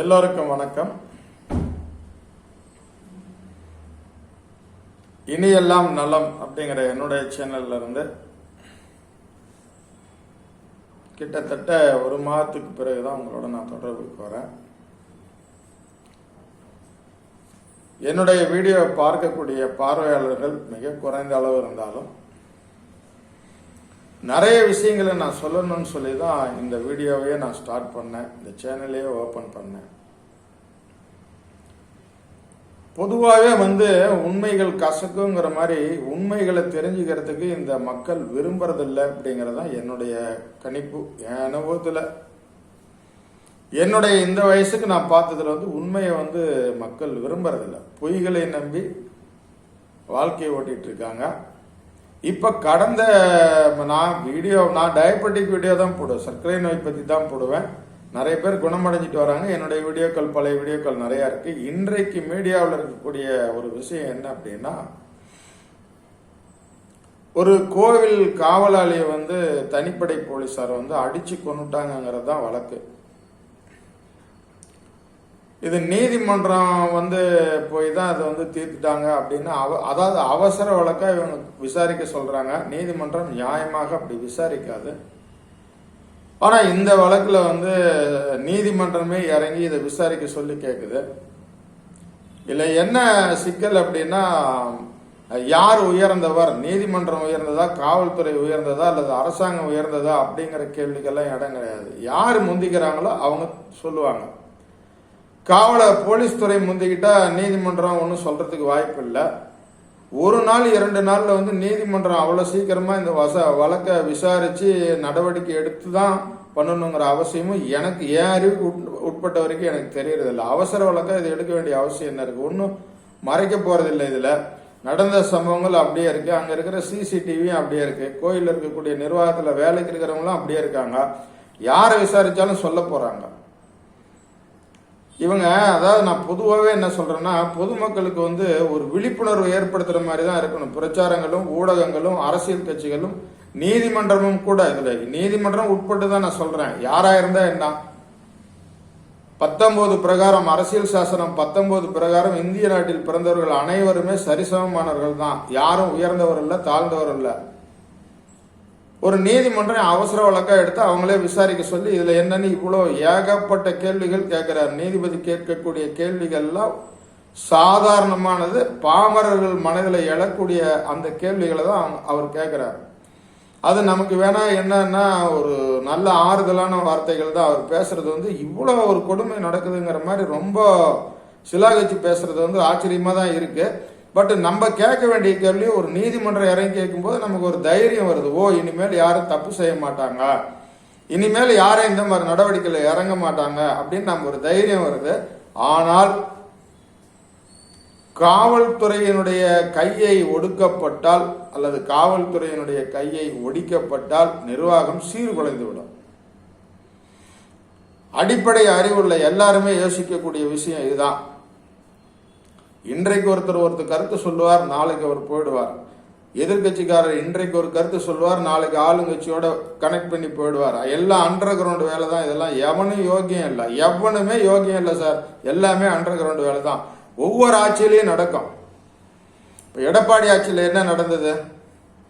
எல்லோருக்கும் வணக்கம். இனியெல்லாம் நலம் அப்படிங்கிற என்னுடைய சேனல்ல இருந்து கிட்டத்தட்ட ஒரு மாதத்துக்கு பிறகுதான் உங்களோட நான் தொடர்புக்கு வரேன். என்னுடைய வீடியோவை பார்க்கக்கூடிய பார்வையாளர்கள் மிக குறைந்த அளவு இருந்தாலும் நிறைய விஷயங்களை நான் சொல்லணும்னு சொல்லி தான் இந்த வீடியோவையே நான் ஸ்டார்ட் பண்ணேன். இந்த சேனலையே ஓப்பன் பண்ணேன். பொதுவாகவே வந்து உண்மைகள் கசக்குங்கிற மாதிரி உண்மைகளை தெரிஞ்சுக்கிறதுக்கு இந்த மக்கள் விரும்புறதில்லை அப்படிங்கிறது தான் என்னுடைய கணிப்பு. என் அனுபவத்தில். என்னுடைய இந்த வயசுக்கு நான் பார்த்ததுல வந்து உண்மையை வந்து மக்கள் விரும்புறதில்லை. பொய்களை நம்பி வாழ்க்கையை ஓட்டிகிட்டு இருக்காங்க. இப்போ கடந்த நான் வீடியோ நான் டயபெட்டிக் வீடியோ தான் போடுவேன். சர்க்கரை நோய் பற்றி தான் போடுவேன். நிறைய பேர் குணமடைஞ்சிட்டு வராங்க. என்னுடைய வீடியோக்கள் பழைய வீடியோக்கள் நிறையா இருக்கு. இன்றைக்கு மீடியாவில் இருக்கக்கூடிய ஒரு விஷயம் என்ன அப்படின்னா ஒரு கோவில் காவலாளியை வந்து தனிப்படை போலீஸார் வந்து அடித்து கொண்டுட்டாங்கிறது தான் வழக்கு. இது நீதிமன்றம் வந்து போய் தான் அதை வந்து தீர்த்துட்டாங்க அப்படின்னு அவ அதாவது அவசர வழக்காக இவங்க விசாரிக்க சொல்கிறாங்க நீதிமன்றம் நியாயமாக அப்படி விசாரிக்காது. ஆனால் இந்த வழக்கில் வந்து நீதிமன்றமே இறங்கி இதை விசாரிக்க சொல்லி கேட்குது இல்லை என்ன சிக்கல் அப்படின்னா யார் உயர்ந்தவர்? நீதிமன்றம் உயர்ந்ததா? காவல்துறை உயர்ந்ததா? அல்லது அரசாங்கம் உயர்ந்ததா? அப்படிங்கிற கேள்விக்கெல்லாம் இடம் கிடையாது. யார் முந்திக்கிறாங்களோ அவங்க சொல்லுவாங்க. காவலை போலீஸ் துறை முந்திக்கிட்டா நீதிமன்றம் ஒன்றும் சொல்றதுக்கு வாய்ப்பு இல்லை. ஒரு நாள் இரண்டு நாளில் வந்து நீதிமன்றம் அவ்வளோ சீக்கிரமாக இந்த வச வழக்கை விசாரித்து நடவடிக்கை எடுத்து தான் பண்ணணுங்கிற அவசியமும் எனக்கு என் அறிவுக்கு உட்- உட்பட்ட வரைக்கும் எனக்கு தெரியறதில்ல அவசர வழக்கா இதை எடுக்க வேண்டிய அவசியம் என்ன இருக்குது ஒன்றும் மறைக்க போகிறதில்ல இதில். நடந்த சம்பவங்கள் அப்படியே இருக்குது அங்கே இருக்கிற சிசிடிவியும் அப்படியே இருக்குது கோயிலில் இருக்கக்கூடிய நிர்வாகத்தில் வேலைக்கு இருக்கிறவங்களும் அப்படியே இருக்காங்க. யாரை விசாரித்தாலும் சொல்ல போகிறாங்க இவங்க அதாவது நான் பொதுவாகவே என்ன சொல்கிறேன்னா பொதுமக்களுக்கு வந்து ஒரு விழிப்புணர்வு ஏற்படுத்துகிற மாதிரி தான் இருக்கணும். பிரச்சாரங்களும் ஊடகங்களும் அரசியல் கட்சிகளும் நீதிமன்றமும் கூட இதில். நீதிமன்றம் உட்பட்டு தான் நான் சொல்கிறேன் யாராக இருந்தால் என்ன? பத்தொன்பது பிரகாரம் அரசியல் சாசனம் பத்தொன்பது பிரகாரம் இந்திய நாட்டில் பிறந்தவர்கள் அனைவருமே சரிசமமானவர்கள் தான் யாரும் உயர்ந்தவர் இல்லை தாழ்ந்தவர் இல்லை. ஒரு நீதிமன்றம் அவசர வழக்காக எடுத்து அவங்களே விசாரிக்க சொல்லி இதில் என்னன்னு இவ்வளோ ஏகப்பட்ட கேள்விகள் கேட்குறார். நீதிபதி கேட்கக்கூடிய கேள்விகள்லாம் சாதாரணமானது. பாமரர்கள் மனதில் எழக்கூடிய அந்த கேள்விகளை தான் அவங்க- அவர் கேட்குறார். அது நமக்கு வேணா என்னன்னா ஒரு நல்ல ஆறுதலான வார்த்தைகள் தான். அவர் பேசுறது வந்து இவ்வளோ ஒரு கொடுமை நடக்குதுங்கிற மாதிரி ரொம்ப சிலாகச்சு பேசுறது வந்து ஆச்சரியமாக தான் இருக்குது பட் நம்ம கேட்க வேண்டிய கேள்வி ஒரு நீதிமன்றம் இறங்கி கேட்கும்போது நமக்கு ஒரு தைரியம் வருது. ஓ இனிமேல் யாரும் தப்பு செய்ய மாட்டாங்க. இனிமேல் யாரும் இந்த மாதிரி நடவடிக்கையில் இறங்க மாட்டாங்க அப்படின்னு நமக்கு ஒரு தைரியம் வருது. ஆனால் காவல்துறையினுடைய கையை ஒடுக்கப்பட்டால் அல்லது காவல்துறையினுடைய கையை ஒடிக்கப்பட்டால் நிர்வாகம் சீர்குலைந்து விடும் அடிப்படை அறிவுள்ள எல்லாருமே யோசிக்கக்கூடிய விஷயம் இதுதான். இன்றைக்கு ஒருத்தர் ஒருத்தர் கருத்து சொல்லுவார் நாளைக்கு அவர் போயிடுவார். எதிர்கட்சிக்காரர் இன்றைக்கு ஒரு கருத்து சொல்லுவார் நாளைக்கு ஆளுங்கட்சியோட கனெக்ட் பண்ணி போயிடுவார். எல்லாம் அண்டர் கிரவுண்ட் வேலை தான் இதெல்லாம் எவனும் யோகியம் இல்லை. எவனுமே யோகியம் இல்லை சார் எல்லாமே அண்டர் கிரவுண்ட் வேலை தான் ஒவ்வொரு ஆட்சியிலையும் நடக்கும். இப்போ எடப்பாடி ஆட்சியில் என்ன நடந்தது?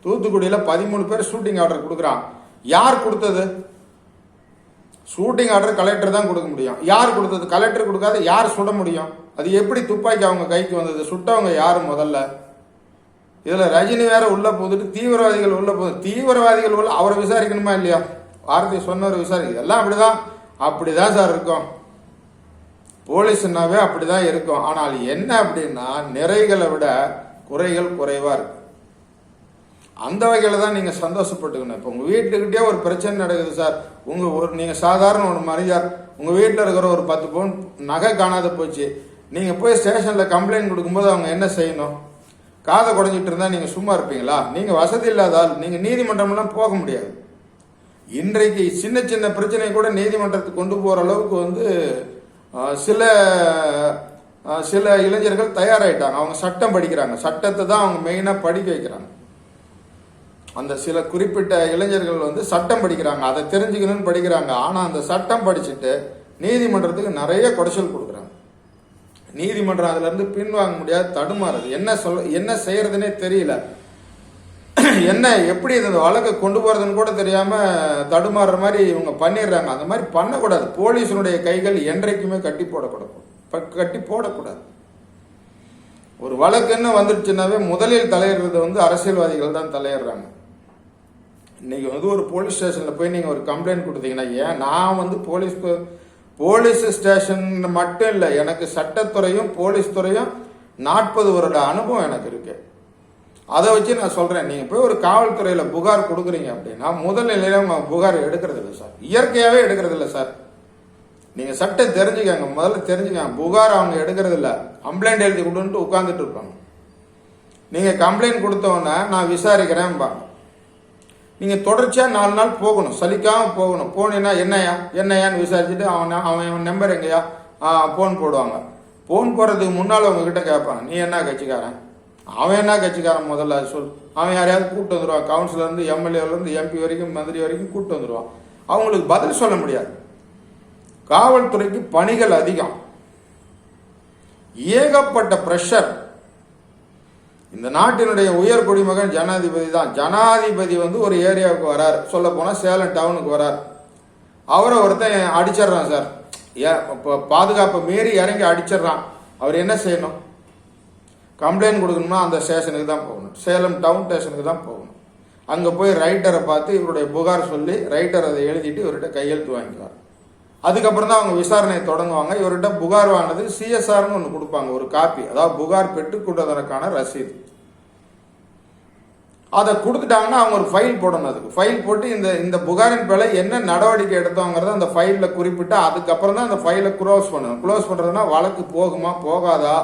தூத்துக்குடியில் பதிமூணு பேர் ஷூட்டிங் ஆர்டர் கொடுக்குறான். யார் கொடுத்தது? ஷூட்டிங் ஆர்டர் கலெக்டர் தான் கொடுக்க முடியும். யார் கொடுத்தது? கலெக்டர் கொடுக்காத யார் சுட முடியும்? அது எப்படி துப்பாக்கி அவங்க கைக்கு வந்தது? சுட்டவங்க யார் முதல்ல? இதில் ரஜினி வேற உள்ள போதுட்டு தீவிரவாதிகள் உள்ள போகுது தீவிரவாதிகள் உள்ள அவரை விசாரிக்கணுமா இல்லையா? வார்த்தை சொன்னவர் விசாரி இதெல்லாம் அப்படிதான். அப்படிதான் சார் இருக்கும். போலீஸ்னாவே அப்படிதான் இருக்கும். ஆனால் என்ன அப்படின்னா நிறைகளை விட குறைகள் குறைவாக இருக்கு. அந்த வகையில் தான் நீங்கள் சந்தோஷப்பட்டுக்கணும். இப்போ உங்கள் வீட்டுக்கிட்டே ஒரு பிரச்சனை நடக்குது சார். உங்கள் ஒரு நீங்கள் சாதாரண ஒரு மனிதர். உங்கள் வீட்டில் இருக்கிற ஒரு பத்து பவுன் நகை காணாத போச்சு. நீங்கள் போய் ஸ்டேஷனில் கம்ப்ளைண்ட் கொடுக்கும்போது அவங்க என்ன செய்யணும்? காதை குடைஞ்சிட்டு இருந்தால் நீங்கள் சும்மா இருப்பீங்களா? நீங்கள் வசதி இல்லாதால் நீங்கள் நீதிமன்றம்லாம் போக முடியாது. இன்றைக்கு சின்ன சின்ன பிரச்சனை கூட நீதிமன்றத்துக்கு கொண்டு போகிற அளவுக்கு வந்து சில சில இளைஞர்கள் தயாராகிட்டாங்க அவங்க சட்டம் படிக்கிறாங்க. சட்டத்தை தான் அவங்க மெயினாக படிக்க வைக்கிறாங்க. அந்த சில குறிப்பிட்ட இளைஞர்கள் வந்து சட்டம் படிக்கிறாங்க. அதை தெரிஞ்சுக்கணும்னு படிக்கிறாங்க. ஆனால் அந்த சட்டம் படிச்சுட்டு நீதிமன்றத்துக்கு நிறைய குடைச்சல் கொடுக்குறாங்க. நீதிமன்றம் அதுலேருந்து பின்வாங்க முடியாது தடுமாறுது. என்ன சொல்ல என்ன செய்யறதுனே தெரியல. என்ன எப்படி இந்த வழக்கை கொண்டு போகிறதுன்னு கூட தெரியாமல் தடுமாறுற மாதிரி இவங்க பண்ணிடுறாங்க. அந்த மாதிரி பண்ணக்கூடாது. போலீஸினுடைய கைகள் என்றைக்குமே கட்டி போடக்கூடாது கட்டி போடக்கூடாது. ஒரு வழக்குன்னு வந்துடுச்சுன்னாவே முதலில் தலையிடுறது வந்து அரசியல்வாதிகள் தான் தலையிடுறாங்க. இன்னைக்கு வந்து ஒரு போலீஸ் ஸ்டேஷனில் போய் நீங்கள் ஒரு கம்ப்ளைண்ட் கொடுத்தீங்கன்னா ஏன் நான் வந்து போலீஸ் போலீஸ் ஸ்டேஷன் மட்டும் இல்லை எனக்கு சட்டத்துறையும் போலீஸ் துறையும் நாற்பது வருட அனுபவம் எனக்கு இருக்கு. அதை வச்சு நான் சொல்றேன் நீங்க போய் ஒரு காவல்துறையில புகார் கொடுக்குறீங்க அப்படின்னா முதல் நிலையில அவங்க புகார் எடுக்கிறது இல்லை சார். இயற்கையாவே எடுக்கிறது இல்லை சார். நீங்க சட்டம் தெரிஞ்சுக்கங்க முதல்ல தெரிஞ்சுக்கங்க புகார் அவங்க எடுக்கிறது இல்லை. கம்ப்ளைண்ட் எழுதி கொடுன்ட்டு உட்காந்துட்டு இருப்பாங்க. நீங்க கம்ப்ளைண்ட் கொடுத்தவொன்னே நான் விசாரிக்கிறேன்பாங்க நீங்கள் தொடர்ச்சியாக நாலு நாள் போகணும். சலிக்காமல் போகணும். போனீங்கன்னா என்னையா என்னையான்னு விசாரிச்சுட்டு அவன் அவன் அவன் நம்பர் எங்கேயா ஃபோன் போடுவாங்க. ஃபோன் போடுறதுக்கு முன்னால் உங்ககிட்ட கேட்பாங்க. நீ என்ன கட்சிக்காரன்? அவன் என்ன கட்சிக்காரன் முதல்ல? சொல். அவன் யாரையாவது கூப்பிட்டு வந்துடுவான் கவுன்சிலர்லேருந்து எம்எல்ஏலேருந்து எம்பி வரைக்கும் மந்திரி வரைக்கும் கூப்பிட்டு வந்துடுவான் அவங்களுக்கு பதில் சொல்ல முடியாது. காவல்துறைக்கு பணிகள் அதிகம். ஏகப்பட்ட ப்ரெஷர் இந்த நாட்டினுடைய உயர் குடிமகன் ஜனாதிபதி தான். ஜனாதிபதி வந்து ஒரு ஏரியாவுக்கு வரார். சொல்ல போனால் சேலம் டவுனுக்கு வரார். அவரை ஒருத்தன் அடிச்சிடுறான் சார். ஏன் இப்போ பாதுகாப்பை மீறி இறங்கி அடிச்சிடுறான். அவர் என்ன செய்யணும்? கம்ப்ளைண்ட் கொடுக்கணும்னா அந்த ஸ்டேஷனுக்கு தான் போகணும். சேலம் டவுன் ஸ்டேஷனுக்கு தான் போகணும். அங்கே போய் ரைட்டரை பார்த்து இவருடைய புகார் சொல்லி ரைட்டர் அதை எழுதிட்டு இவர்கிட்ட கையெழுத்து வாங்கிக்கலாம் அதுக்கப்புறம் தான் அவங்க விசாரணையை தொடங்குவாங்க. இவர்கிட்ட புகார் வாங்கினது சிஎஸ்ஆர்னு ஒன்று கொடுப்பாங்க. ஒரு காப்பி. அதாவது புகார் பெற்றுக்கொண்டதற்கான ரசீது. அதை கொடுத்துட்டாங்கன்னா அவங்க ஒரு ஃபைல் போடணும் அதுக்கு. ஃபைல் போட்டு இந்த இந்த புகாரின் பேல என்ன நடவடிக்கை எடுத்தோங்கிறத அந்த ஃபைலில் குறிப்பிட்டு அதுக்கப்புறம் தான் அந்த ஃபைலை க்ளோஸ் பண்ணணும். க்ளோஸ் பண்ணுறதுனா வழக்கு போகுமா போகாதா?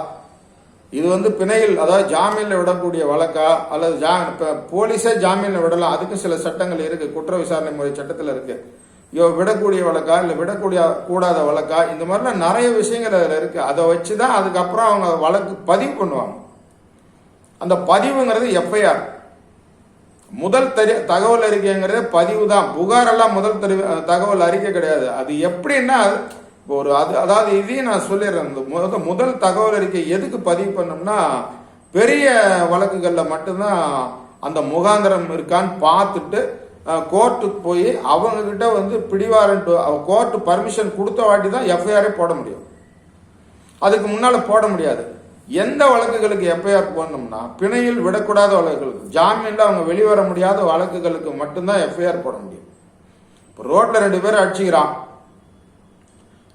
இது வந்து பிணையில் அதாவது ஜாமீனில் விடக்கூடிய வழக்கா? அல்லது ஜா இப்போ போலீஸே ஜாமீனில் விடலாம். அதுக்கும் சில சட்டங்கள் இருக்குது குற்ற விசாரணை முறை சட்டத்தில் இருக்குது ஐயோ விடக்கூடிய வழக்கா? இல்லை விடக்கூடிய கூடாத வழக்கா? இந்த மாதிரிலாம் நிறைய விஷயங்கள் அதில் இருக்குது அதை வச்சு தான் அதுக்கப்புறம் அவங்க வழக்கு பதிவு பண்ணுவாங்க. அந்த பதிவுங்கிறது எஃப்ஐஆர் முதல் தெரி தகவல் அறிக்கைங்கிறதே பதிவு தான் புகார் எல்லாம் முதல் தெரி தகவல் அறிக்கை கிடையாது. அது எப்படின்னா இப்போ ஒரு அது அதாவது இதையும் நான் சொல்லிடுறேன். இந்த முத முதல் தகவல் அறிக்கை எதுக்கு பதிவு பண்ணோம்னா பெரிய வழக்குகளில் மட்டும்தான் அந்த முகாந்திரம் இருக்கான்னு பார்த்துட்டு கோர்ட்டுக்கு போய் அவங்கக்கிட்ட வந்து பிடிவாரண்ட் கோர்ட்டு பர்மிஷன் கொடுத்த வாட்டி தான் எஃப்ஐஆரே போட முடியும். அதுக்கு முன்னால் போட முடியாது. எந்த வழக்குகளுக்கு எஃப்ஐஆர் போடணும்னா பிணையில் விடக்கூடாத வழக்குகளுக்கு ஜாமீனில் அவங்க வெளிவர முடியாத வழக்குகளுக்கு மட்டும்தான் எஃப்ஐஆர் போட முடியும். இப்போ ரோட்டில் ரெண்டு பேரும் அடிச்சுக்கிறான்.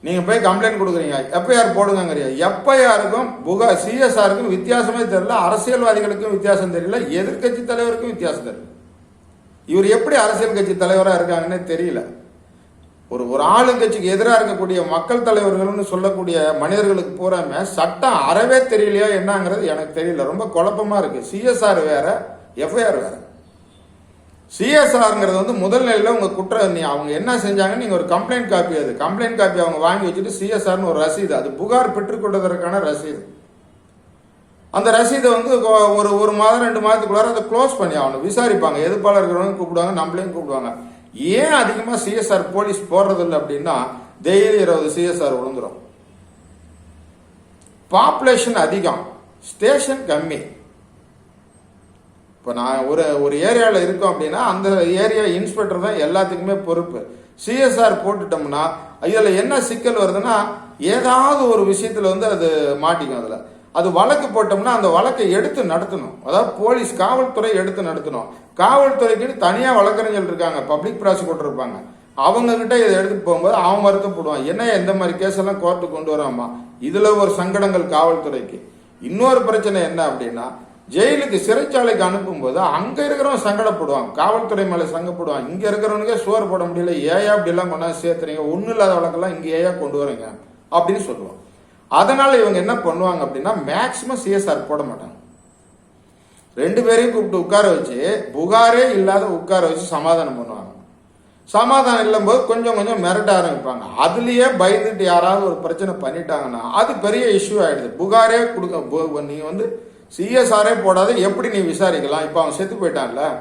நீங்கள் போய் கம்ப்ளைண்ட் கொடுக்குறீங்க எஃப்ஐஆர் போடுங்கங்கறியா? எஃப்ஐஆருக்கும் புகா சிஎஸ்ஆருக்கும் வித்தியாசமே தெரியல அரசியல்வாதிகளுக்கும் வித்தியாசம் தெரியல எதிர்க்கட்சி தலைவருக்கும் வித்தியாசம் தெரியல. இவர் எப்படி அரசியல் கட்சி தலைவராக இருக்காங்கன்னே தெரியல. ஒரு ஒரு ஆளுங்கட்சிக்கு எதிராக இருக்கக்கூடிய மக்கள் தலைவர்கள்னு சொல்லக்கூடிய மனிதர்களுக்கு பூராமே சட்டம் அறவே தெரியலையா என்னங்கிறது எனக்கு தெரியல. ரொம்ப குழப்பமா இருக்கு. சிஎஸ்ஆர் வேற எஃப்ஐஆர் வேற. சிஎஸ்ஆர்ங்கிறது வந்து முதல் நிலையில் உங்க குற்றம் நீ அவங்க என்ன செஞ்சாங்கன்னு நீங்க ஒரு கம்ப்ளைண்ட் காப்பி அது கம்ப்ளைண்ட் காப்பி அவங்க வாங்கி வச்சுட்டு சிஎஸ்ஆர்னு ஒரு ரசீது அது புகார் பெற்றுக்கொண்டதற்கான ரசீது. அந்த ரசீதை வந்து ஒரு ஒரு மாதம் ரெண்டு மாதத்துக்குள்ளார அதை க்ளோஸ் பண்ணி ஆகணும். விசாரிப்பாங்க. எதிர்ப்பாளர்களும் கூப்பிடுவாங்க நம்மளையும் கூப்பிடுவாங்க. ஏன் அதிகமாக சிஎஸ்ஆர் போலீஸ் போடுறது இல்லை அப்படின்னா டெய்லி இருபது சிஎஸ்ஆர் விழுந்துடும் பாப்புலேஷன் அதிகம். ஸ்டேஷன் கம்மி. இப்போ நான் ஒரு ஒரு ஏரியாவில் இருக்கோம் அப்படின்னா அந்த ஏரியா இன்ஸ்பெக்டர் தான் எல்லாத்துக்குமே பொறுப்பு. சிஎஸ்ஆர் போட்டுட்டோம்னா இதில் என்ன சிக்கல் வருதுன்னா ஏதாவது ஒரு விஷயத்தில் வந்து அது மாட்டிக்கும் அதில். அது வழக்கு போட்டோம்னா அந்த வழக்கை எடுத்து நடத்தணும். அதாவது போலீஸ் காவல்துறை எடுத்து நடத்தணும். காவல்துறைக்கு தனியாக வழக்கறிஞர்கள் இருக்காங்க பப்ளிக் ப்ராசிக்யூட்டர் இருப்பாங்க. அவங்க கிட்ட இதை எடுத்துகிட்டு போகும்போது அவன் வருத்தப்படுவான் என்ன எந்த மாதிரி கேஸ் எல்லாம் கோர்ட்டுக்கு கொண்டு வராமா? இதுல ஒரு சங்கடங்கள் காவல்துறைக்கு. இன்னொரு பிரச்சனை என்ன அப்படின்னா ஜெயிலுக்கு சிறைச்சாலைக்கு அனுப்பும்போது அங்க இருக்கிறவன் சங்கடப்படுவான். காவல்துறை மேலே சங்கப்படுவான். இங்க இருக்கிறவனுக்கே சோறு போட முடியல. ஏயா அப்படி எல்லாம் கொண்டாந்து சேர்த்துறீங்க? ஒன்றும் இல்லாத வழக்கெல்லாம் இங்க ஏயா கொண்டு வரீங்க அப்படின்னு சொல்லுவான். அதனால் இவங்க என்ன பண்ணுவாங்க அப்படின்னா மேக்சிமம் சிஎஸ்ஆர் போட மாட்டாங்க. ரெண்டு பேரையும் கூப்பிட்டு உட்கார வச்சு புகாரே இல்லாத உட்கார வச்சு சமாதானம் பண்ணுவாங்க. சமாதானம் இல்லம்போது கொஞ்சம் கொஞ்சம் மிரட்ட ஆரம்பிப்பாங்க. அதுலேயே பயந்துட்டு யாராவது ஒரு பிரச்சனை பண்ணிட்டாங்கன்னா அது பெரிய இஷ்யூ ஆகிடுது புகாரே கொடுக்க பு- வந்து சிஎஸ்ஆரே போடாத எப்படி நீ விசாரிக்கலாம்? இப்போ அவன் செத்து போயிட்டான்ல.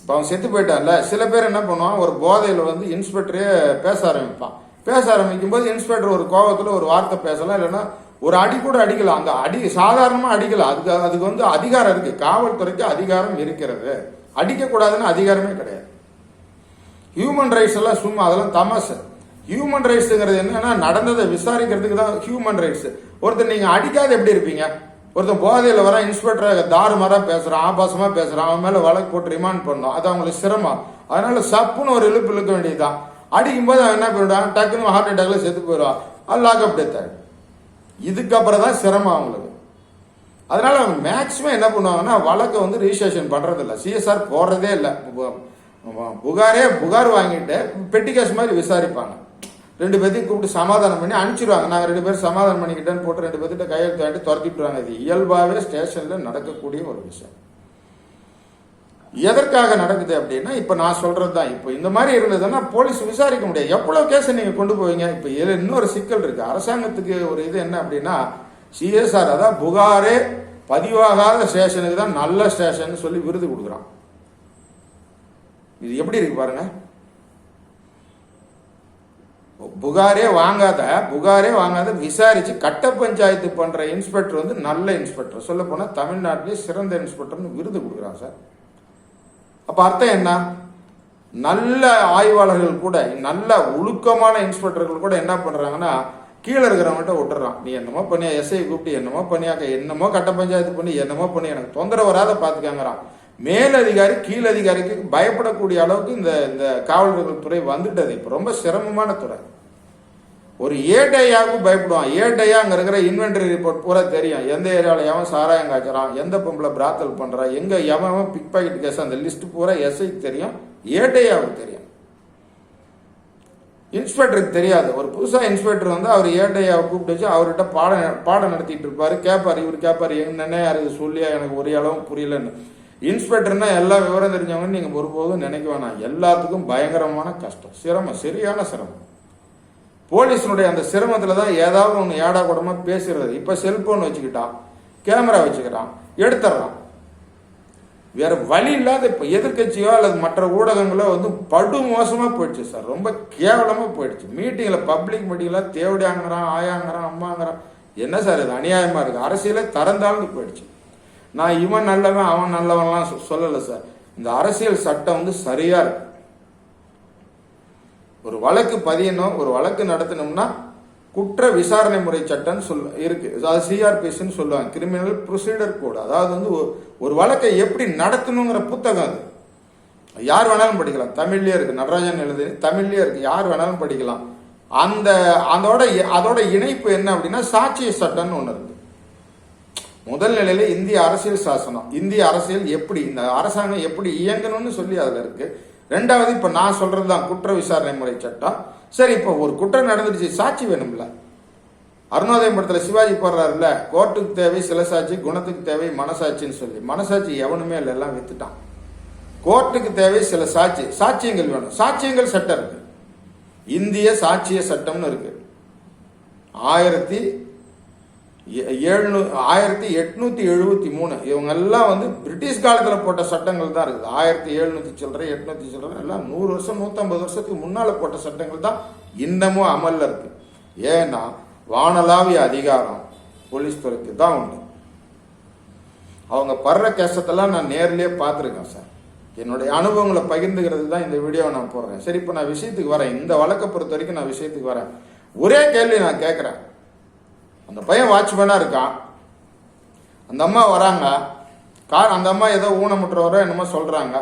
இப்போ அவன் செத்து போயிட்டான்ல. சில பேர் என்ன பண்ணுவான் ஒரு போதையில் வந்து இன்ஸ்பெக்டரே பேச ஆரம்பிப்பான். பேச ஆரம்பிக்கும் போது இன்ஸ்பெக்டர் ஒரு கோபத்தில் ஒரு வார்த்தை பேசலாம் இல்லைன்னா ஒரு அடி கூட அடிக்கலாம் அந்த அடி சாதாரணமாக அடிக்கலாம் அதுக்கு அதுக்கு வந்து அதிகாரம் இருக்கு. காவல்துறைக்கு அதிகாரம் இருக்கிறது. அடிக்கக்கூடாதுன்னு அதிகாரமே கிடையாது. ஹியூமன் ரைட்ஸ் எல்லாம் சும்மா அதெல்லாம் தமாசு ஹியூமன் ரைட்ஸுங்கிறது என்னன்னா நடந்ததை விசாரிக்கிறதுக்கு தான் ஹியூமன் ரைட்ஸ் ஒருத்தர் நீங்கள் அடிக்காத எப்படி இருப்பீங்க? ஒருத்தன் போதையில் வர இன்ஸ்பெக்டர் தாருமாராக பேசுகிறான் ஆபாசமாக பேசுகிறான் அவன் மேலே வழக்கு போட்டு ரிமாண்ட் பண்ணோம். அது அவங்களுக்கு சிரமம். அதனால சப்புன்னு ஒரு இழுப்பு இழுக்க வேண்டியதுதான். அடிக்கும்போது அவன் என்ன பண்ணிவிடுவான் டக்குன்னு ஹார்ட் அட்டாக்ல செத்து போயிடுவான். அது லாக்அப் டெத் ஆயிடும். இதுக்கப்புறம் தான் சிரமம் அவங்களுக்கு. அதனால அவங்க மேக்சிமம் என்ன பண்ணுவாங்கன்னா வழக்கை வந்து ரிஜிஸ்ட்ரேஷன் பண்ணுறதில்ல சிஎஸ்ஆர் போடுறதே இல்லை. புகாரே புகார் வாங்கிட்டு பெட்டி கேஸ் மாதிரி விசாரிப்பாங்க. ரெண்டு பேர்த்தையும் கூப்பிட்டு சமாதானம் பண்ணி அனுப்பிச்சிருவாங்க நாங்கள் ரெண்டு பேரும் சமாதானம் பண்ணிக்கிட்டேன்னு போட்டு ரெண்டு பேர்த்திட்ட கையெழுத்து வாங்கிட்டு துரத்திட்டுருவாங்க. இது இயல்பாகவே ஸ்டேஷனில் நடக்கக்கூடிய ஒரு விஷயம். எதற்காக நடக்குது அப்படின்னா இப்போ நான் சொல்றது தான் இப்போ இந்த மாதிரி இருந்ததுன்னா போலீஸ் விசாரிக்க முடியாது. எவ்வளோ கேஸை நீங்கள் கொண்டு போவீங்க? இப்போ இதில் இன்னொரு சிக்கல் இருக்கு. அரசாங்கத்துக்கு ஒரு இது என்ன அப்படின்னா சிஎஸ்ஆர் அதான் புகாரே பதிவாகாத ஸ்டேஷனுக்கு தான் நல்ல ஸ்டேஷன் சொல்லி விருது கொடுக்குறான். இது எப்படி இருக்கு பாருங்க. புகாரே வாங்காத புகாரே வாங்காத விசாரிச்சு கட்ட பஞ்சாயத்து பண்ற இன்ஸ்பெக்டர் வந்து நல்ல இன்ஸ்பெக்டர். சொல்ல போனா தமிழ்நாட்டிலே சிறந்த இன்ஸ்பெக்டர்னு விருது கொடுக்குறான் சார். அப்ப அர்த்தம் என்ன? நல்ல ஆய்வாளர்கள் கூட நல்ல ஒழுக்கமான இன்ஸ்பெக்டர்கள் கூட என்ன பண்றாங்கன்னா கீழே இருக்கிறவங்கள்ட்ட விட்டுறான் நீ என்னமோ பண்ணியா? எஸ்ஐ கூப்பிட்டு என்னமோ பண்ணியாக்க என்னமோ கட்ட பஞ்சாயத்து பண்ணி என்னமோ பண்ணி எனக்கு தொந்தரவு வராத பாத்துக்காங்கிறான். மேலதிகாரி கீழதிகாரிக்கு பயப்படக்கூடிய அளவுக்கு இந்த இந்த காவலர்கள் துறை வந்துட்டது. இப்போ ரொம்ப சிரமமான துறை. ஒரு ஏட்டையாவுக்கு பயப்படுவான். ஏட்டையா அங்கே இருக்கிற இன்வென்டரி ரிப்போர்ட் பூரா தெரியும். எந்த ஏரியாவில் எவன் சாராயம் காய்ச்சறான் எந்த பொம்பளை பிராத்தல் பண்ணுறான் எங்கே எவன் பிக் பாக்கெட் கேஸ் அந்த லிஸ்ட் பூரா எஸ்ஐக்கு தெரியும். ஏடையாவுக்கு தெரியும். இன்ஸ்பெக்டருக்கு தெரியாது. ஒரு புதுசாக இன்ஸ்பெக்டர் வந்து அவர் ஏட்டையாவை கூப்பிட்டு வச்சு அவர்கிட்ட பாடம் பாடம் நடத்திட்டு இருப்பாரு. கேட்பார் இவர் கேட்பார் என்னென்ன யாருக்கு சொல்லியா எனக்கு ஒரே அளவும் புரியலன்னு. இன்ஸ்பெக்டர்னா எல்லா விவரம் தெரிஞ்சவங்கன்னு நீங்கள் ஒருபோதும் நினைக்க வேணாம். எல்லாத்துக்கும் பயங்கரமான கஷ்டம். சிரமம் சரியான சிரமம். போலீஸினுடைய அந்த சிரமத்தில் தான் ஏதாவது ஒன்று ஏடா கூடமாக பேசுறது. இப்போ செல்போன் வச்சுக்கிட்டான் கேமரா வச்சுக்கிறான் எடுத்துடுறான் வேற வழி இல்லாத இப்போ எதிர்கட்சியோ அல்லது மற்ற ஊடகங்களோ வந்து படு மோசமாக போயிடுச்சு சார். ரொம்ப கேவலமாக போயிடுச்சு. மீட்டிங்கில் பப்ளிக் மீட்டிங்கில் தேவடியாங்கிறான் ஆயாங்கிறான் அம்மாங்கிறான். என்ன சார் இது அநியாயமாக இருக்குது அரசியலே தரந்தாழ்ந்து போயிடுச்சு. நான் இவன் நல்லவன் அவன் நல்லவன்லாம் சொல்லலை சார். இந்த அரசியல் சட்டம் வந்து சரியாக இருக்கு. ஒரு வழக்கு பதியணும் ஒரு வழக்கு நடத்தணும்னா குற்ற விசாரணை முறை சட்டம் சொல் இருக்கு. அதாவது சிஆர்பிஎஸ்ன்னு சொல்லுவாங்க. கிரிமினல் ப்ரொசீடர் கோடு அதாவது வந்து ஒரு வழக்கை எப்படி நடத்தணுங்கிற புத்தகம் அது. யார் வேணாலும் படிக்கலாம். தமிழ்லயே இருக்கு. நடராஜன் எழுதி தமிழ்லயே இருக்கு. யார் வேணாலும் படிக்கலாம். அந்த அதோட அதோட இணைப்பு என்ன அப்படின்னா சாட்சிய சட்டம்னு ஒன்று இருக்கு. முதல் நிலையில இந்திய அரசியல் சாசனம். இந்திய அரசியல் எப்படி இந்த அரசாங்கம் எப்படி இயங்கணும்னு சொல்லி அதுல இருக்கு. ரெண்டாவது இப்போ நான் சொல்றதுதான் குற்ற விசாரணை முறை சட்டம். சரி இப்போ ஒரு குற்றம் நடந்துடுச்சு சாட்சி வேணும்ல. அருணோதயம் படத்தில் சிவாஜி போடுறாருல்ல கோர்ட்டுக்கு தேவை சில சாட்சி குணத்துக்கு தேவை மனசாட்சின்னு சொல்லி. மனசாட்சி எவனுமே இல்லை எல்லாம் வித்துட்டான். கோர்ட்டுக்கு தேவை சில சாட்சி சாட்சியங்கள் வேணும். சாட்சியங்கள் சட்டம் இருக்கு. இந்திய சாட்சிய சட்டம்னு இருக்கு. ஆயிரத்தி ஏழ்நூ ஆயிரத்தி எட்நூத்தி எழுபத்தி மூணு. இவங்க எல்லாம் வந்து பிரிட்டிஷ் காலத்துல போட்ட சட்டங்கள் தான் இருக்குது. ஆயிரத்தி எழுநூத்தி சில்லற எட்நூத்தி சில்லறை எல்லாம் நூறு வருஷம் நூத்தம்பது வருஷத்துக்கு முன்னால போட்ட சட்டங்கள் தான் இன்னமும் அமல்ல இருக்கு. ஏன்னா வானலாவிய அதிகாரம் போலீஸ் துறைக்கு தான் உண்டு. அவங்க படுற கஷ்டத்தெல்லாம் நான் நேர்லயே பார்த்துருக்கேன் சார். என்னுடைய அனுபவங்களை பகிர்ந்துக்கிறது தான் இந்த வீடியோவை நான் போடுறேன். சரி இப்போ நான் விஷயத்துக்கு வரேன். இந்த வழக்கை பொறுத்த வரைக்கும் நான் விஷயத்துக்கு வரேன். ஒரே கேள்வி நான் கேட்குறேன். அந்த பையன் வாட்ச்மேனாக இருக்கான். அந்த அம்மா வராங்க. கார் அந்த அம்மா ஏதோ ஊனமுற்றவரோ என்னமோ சொல்கிறாங்க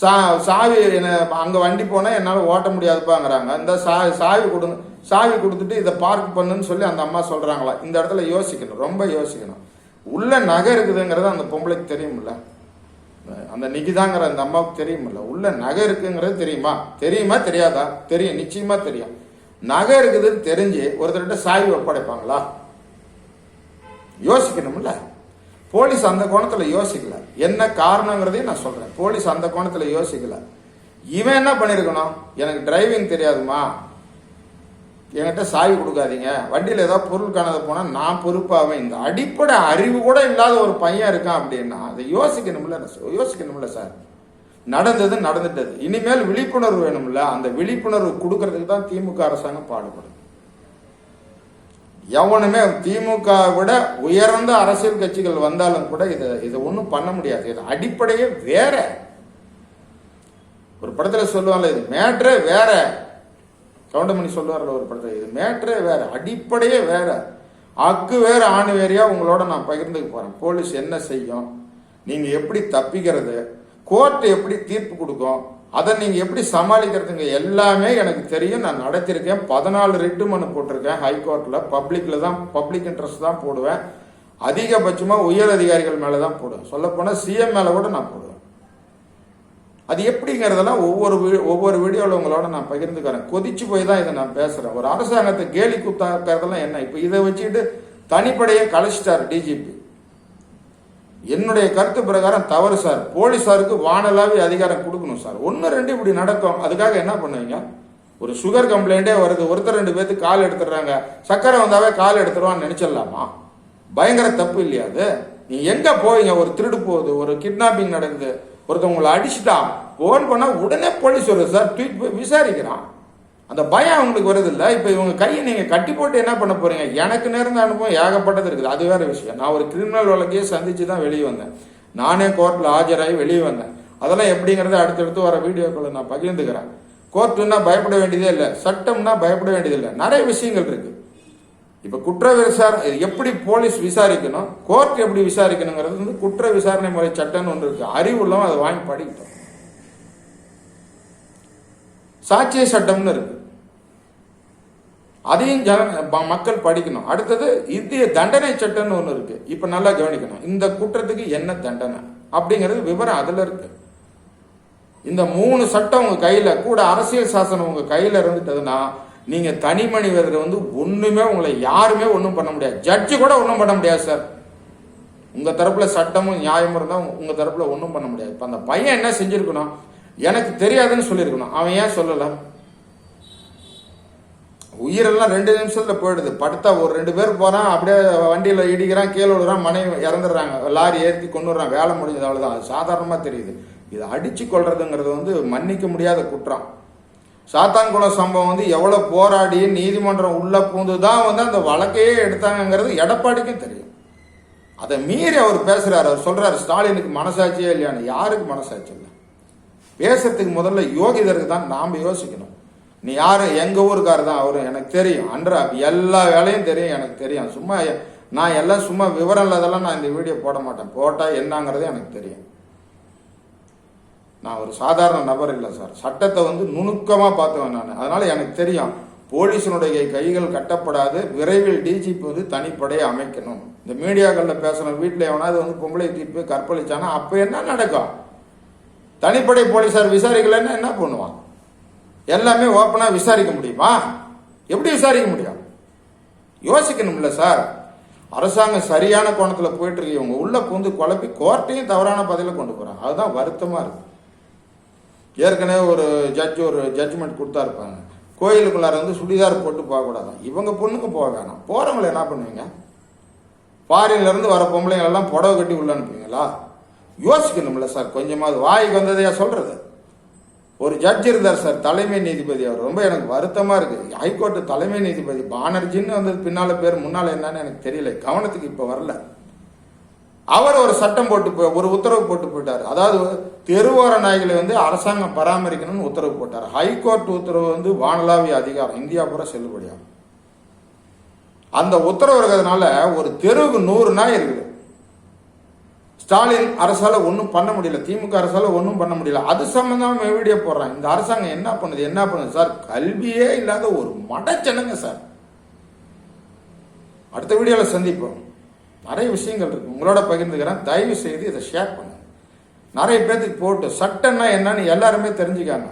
சா சாவி என்ன அங்கே வண்டி போனால் என்னால் ஓட்ட முடியாதுப்பாங்கிறாங்க. இந்த சா சாவி கொடுங்க சாவி கொடுத்துட்டு இதை பார்க் பண்ணுன்னு சொல்லி அந்த அம்மா சொல்கிறாங்களா இந்த இடத்துல யோசிக்கணும் ரொம்ப யோசிக்கணும். உள்ள நகை இருக்குதுங்கிறது அந்த பொம்பளைக்கு தெரியுமில்ல. அந்த நிகிதாங்கிற அந்த அம்மாவுக்கு தெரியுமில்ல. உள்ள நகை இருக்குங்கிறது தெரியுமா? தெரியுமா தெரியாதா? தெரியும் நிச்சயமா தெரியும். நகை இருக்குதுன்னு தெரிஞ்சு ஒருத்தர்கிட்ட சாவி ஒப்படைப்பாங்களா? யோசிக்கணும்ல? போலீஸ் அந்த கோணத்துல யோசிக்கல. என்ன காரணங்கிறதையும் நான் சொல்றேன். போலீஸ் அந்த கோணத்துல யோசிக்கல. இவன் என்ன பண்ணிருக்கணும்? எனக்கு டிரைவிங் தெரியாதுமா என்கிட்ட சாவி கொடுக்காதீங்க. வண்டியில் ஏதோ பொருள் காணாத போனால் நான் பொறுப்பாவேன் இந்த அடிப்படை அறிவு கூட இல்லாத ஒரு பையன் இருக்கான் அப்படின்னா அதை யோசிக்கணும்ல யோசிக்கணும்ல சார். நடந்தது நடந்துட்டது. இனிமேல் விழிப்புணர்வு வேணும்ல. அந்த விழிப்புணர்வு கொடுக்கறதுக்கு தான் திமுக அரசாங்கம் பாடுபடும் எவனுமே திமுக விட உயர்ந்த அரசியல் கட்சிகள் வந்தாலும் கூட இதை இதை ஒன்றும் பண்ண முடியாது. இது அடிப்படையே வேற. ஒரு படத்தில் சொல்லுவாங்கல்ல இது மேட்ரே வேற. கவுண்டமணி சொல்லுவார்ல ஒரு படத்தில் இது மேட்ரே வேற அடிப்படையே வேற. அக்கு வேற ஆணு வேறையா உங்களோட நான் பகிர்ந்துக்க போகிறேன் போலீஸ் என்ன செய்யும்? நீங்கள் எப்படி தப்பிக்கிறது? கோர்ட்டு எப்படி தீர்ப்பு கொடுக்கும்? அதை நீங்கள் எப்படி சமாளிக்கிறதுங்க? எல்லாமே எனக்கு தெரியும். நான் நடத்தியிருக்கேன். பதினாலு ரிட்டு மனு போட்டிருக்கேன் ஹைகோர்ட்டில் பப்ளிக்ல தான் பப்ளிக் இன்ட்ரெஸ்ட் தான் போடுவேன். அதிகபட்சமாக உயர் அதிகாரிகள் மேலே தான் போடுவேன். சொல்லப்போனால் சிஎம் மேலே கூட நான் போடுவேன். அது எப்படிங்கிறதெல்லாம் ஒவ்வொரு வீ- ஒவ்வொரு வீடியோவில் உங்களோட நான் பகிர்ந்துக்கிறேன். கொதிச்சு போய் தான் இதை நான் பேசுகிறேன் ஒரு அரசாங்கத்தை கேலி குத்தாக்கிறதெல்லாம் என்ன? இப்போ இதை வச்சுக்கிட்டு தனிப்படையை கழிச்சிட்டார் டிஜிபி என்னுடைய கருத்து பிரகாரம் தவறு சார். போலீஸாருக்கு வானலாவி அதிகாரம் கொடுக்கணும் சார். ஒன்று ரெண்டு இப்படி நடக்கும். அதுக்காக என்ன பண்ணுவீங்க? ஒரு சுகர் கம்ப்ளைண்டே வருது. ஒருத்தர் ரெண்டு பேர்த்து கால் எடுத்துடுறாங்க. சக்கரை வந்தாவே கால் எடுத்துருவான்னு நினைச்சிடலாமா? பயங்கர தப்பு இல்லையா அது? நீ எங்க போவீங்க? ஒரு திருடு போகுது ஒரு கிட்னாப்பிங் நடக்குது. ஒருத்தவங்களை அடிச்சுட்டான். போன் பண்ணா உடனே போலீஸ் வருது சார். தூக்கி போய் விசாரிக்கிறான். அந்த பயம் அவங்களுக்கு வரதில்லை? இப்போ இவங்க கையை நீங்கள் கட்டி போட்டு என்ன பண்ண போறீங்க? எனக்கு நேர்ந்த அனுபவம் ஏகப்பட்டது இருக்குது. அது வேற விஷயம். நான் ஒரு கிரிமினல் வழக்கையே சந்திச்சு தான் வெளியே வந்தேன். நானே கோர்ட்டில் ஆஜராகி வெளியே வந்தேன். அதெல்லாம் எப்படிங்கிறத அடுத்தடுத்து வர வீடியோக்களை நான் பகிர்ந்துக்கிறேன். கோர்ட்டுன்னா பயப்பட வேண்டியதே இல்லை. சட்டம்னா பயப்பட வேண்டியது இல்லை. நிறைய விஷயங்கள் இருக்கு. இப்போ குற்ற விசாரணை எப்படி போலீஸ் விசாரிக்கணும்? கோர்ட் எப்படி விசாரிக்கணுங்கிறது வந்து குற்ற விசாரணை முறை சட்டம்னு ஒன்று இருக்கு. அறிவு உள்ளவன் அதை வாங்கி படிக்கிட்டோம். சாட்சிய சட்டம்னு இருக்கு. அதையும் ஜன ப- மக்கள் படிக்கணும். அடுத்தது இந்திய தண்டனை சட்டம்னு ஒன்று இருக்கு. இப்ப நல்லா கவனிக்கணும். இந்த குற்றத்துக்கு என்ன தண்டனை? அப்படிங்கிறது விவரம் அதுல இருக்கு. இந்த மூணு சட்டம் உங்க கையில கூட அரசியல் சாசனம் உங்க கையில இருந்துட்டதுன்னா நீங்க தனி மனிதர் வந்து ஒண்ணுமே உங்களை யாருமே ஒன்றும் பண்ண முடியாது. ஜட்ஜு கூட ஒன்றும் பண்ண முடியாது சார். உங்க தரப்புல சட்டமும் நியாயமும் இருந்தால் உங்க- உங்க தரப்புல பண்ண முடியாது. இப்போ அந்த பையன் என்ன செஞ்சிருக்கணும்? எனக்கு தெரியாதுன்னு சொல்லியிருக்கணும் அவன் ஏன் சொல்லலை? உயிரெல்லாம் ரெண்டு நிமிஷத்தில் போயிடுது. படுத்தா ஒரு ரெண்டு பேர் போகிறான் அப்படியே வண்டியில் இடிக்கிறான் கீழே விடுறான் மனைவி இறந்துடுறாங்க. லாரி ஏற்றி கொண்டு வர்றான் வேலை முடிஞ்சது அவ்வளவுதான். அது சாதாரணமாக தெரியுது. இது அடித்து கொள்றதுங்கிறது வந்து மன்னிக்க முடியாத குற்றம். சாத்தான்குளம் சம்பவம் வந்து எவ்வளோ போராடி நீதிமன்றம் உள்ளே பூந்து தான் வந்து அந்த வழக்கையே எடுத்தாங்கங்கிறது எடப்பாடிக்கும் தெரியும். அதை மீறி அவர் பேசுகிறார் அவர் சொல்கிறார் ஸ்டாலினுக்கு மனசாட்சியே இல்லையான்னு. யாருக்கு மனசாட்சி இல்லை? பேசுறதுக்கு முதல்ல யோகிதருக்கு தான் நாம் யோசிக்கணும். நீ யாரு? எங்க ஊருக்காரர் தான் அவரு? எனக்கு தெரியும். அன்றா எல்லா வேலையும் தெரியும் எனக்கு தெரியும். சும்மா நான் எல்லாம் சும்மா விவரம் இல்லாதெல்லாம் நான் இந்த வீடியோ போட மாட்டேன். போட்டா என்னங்கிறது எனக்கு தெரியும். நான் ஒரு சாதாரண நபர் இல்லை சார். சட்டத்தை வந்து நுணுக்கமா பார்த்துவேன் நான். அதனால எனக்கு தெரியும். போலீஸினுடைய கைகள் கட்டப்படாது. விரைவில் டிஜிபி வந்து தனிப்படையை அமைக்கணும். இந்த மீடியாக்களில் பேசுகிற வீட்டில் எவனாவது வந்து பொம்பளை தீர்ப்பு கற்பழிச்சானா அப்போ என்ன நடக்கும்? தனிப்படை போலீஸார் விசாரிக்கலைன்னா என்ன பண்ணுவான்? எல்லாமே ஓப்பனாக விசாரிக்க முடியுமா? எப்படி விசாரிக்க முடியும்? யோசிக்கணும்ல சார். அரசாங்கம் சரியான கோணத்தில் போயிட்டு இருக்கு இவங்க உள்ள பூந்து குழப்பி கோர்ட்டையும் தவறான பதில கொண்டு போகிறாங்க அதுதான் வருத்தமாக இருக்கு. ஏற்கனவே ஒரு ஜட்ஜ் ஒரு ஜட்ஜ்மெண்ட் கொடுத்தா இருப்பாங்க கோயிலுக்குள்ளார வந்து சுடிதார் போட்டு போகக்கூடாதான் இவங்க பொண்ணுக்கு போக வேணாம். போறவங்களை என்ன பண்ணுவீங்க? ஃபாரின்லேருந்து வர பொம்பளைங்களெல்லாம் புடவை கட்டி உள்ள அனுப்புவீங்களா? யோசிக்கணும்ல சார். கொஞ்சமாவது வாய்க்கு வந்ததையா சொல்கிறது ஒரு ஜட்ஜ் இருந்தார் சார் தலைமை நீதிபதி அவர். ரொம்ப எனக்கு வருத்தமாக இருக்குது ஹைகோர்ட்டு தலைமை நீதிபதி பானர்ஜின்னு வந்தது பின்னால் பேர் முன்னால் என்னன்னு எனக்கு தெரியல. கவனத்துக்கு இப்போ வரல. அவர் ஒரு சட்டம் போட்டு போய் ஒரு உத்தரவு போட்டு போயிட்டார். அதாவது தெருவோர நாய்களை வந்து அரசாங்கம் பராமரிக்கணும்னு உத்தரவு போட்டார். ஹைகோர்ட் உத்தரவு வந்து வானலாவிய அதிகாரம் இந்தியா பூரா செல்லுபடியாகும். அந்த உத்தரவு இருக்கிறதுனால ஒரு தெருவுக்கு நூறு நாய் இருக்குது. ஸ்டாலின் அரசால ஒன்றும் பண்ண முடியல திமுக அரசால ஒன்றும் பண்ண முடியல. அது சம்பந்தமா வீடியோ போடுறான். இந்த அரசாங்கம் என்ன பண்ணுது என்ன பண்ணுது? சார் கல்வியே இல்லாத ஒரு மடச்சனங்க சார். அடுத்த வீடியோல சந்திப்போம். நிறைய விஷயங்கள் இருக்கு. உங்களோட பகிர்ந்துக்கிறேன். தயவு செய்து இதை ஷேர் பண்ணுங்க. நிறைய பேர்த்துக்கு போட்டு சட்டம்னா என்னன்னு எல்லாருமே தெரிஞ்சுக்காங்க.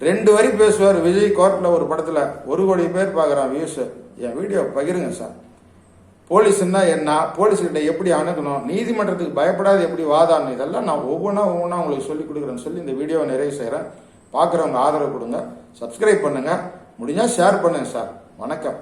ரெண்டு வரி பேசுவார் விஜய் கோர்ட்ல ஒரு படத்துல. ஒரு கோடி பேர் பார்க்குறான் வியூஸ் என் வீடியோ பகிருங்க சார். போலீஸ்னா என்ன? போலீஸ்கிட்ட எப்படி அணுகணும்? நீதிமன்றத்துக்கு பயப்படாத எப்படி வாதாடணும்? இதெல்லாம் நான் ஒவ்வொன்றா ஒவ்வொன்றா உங்களுக்கு சொல்லிக் கொடுக்குறேன்னு சொல்லி இந்த வீடியோவை நிறைவு செய்கிறேன் பார்க்குறவங்க ஆதரவு கொடுங்க. சப்ஸ்கிரைப் பண்ணுங்கள் முடிஞ்சால் ஷேர் பண்ணுங்கள் சார். வணக்கம்.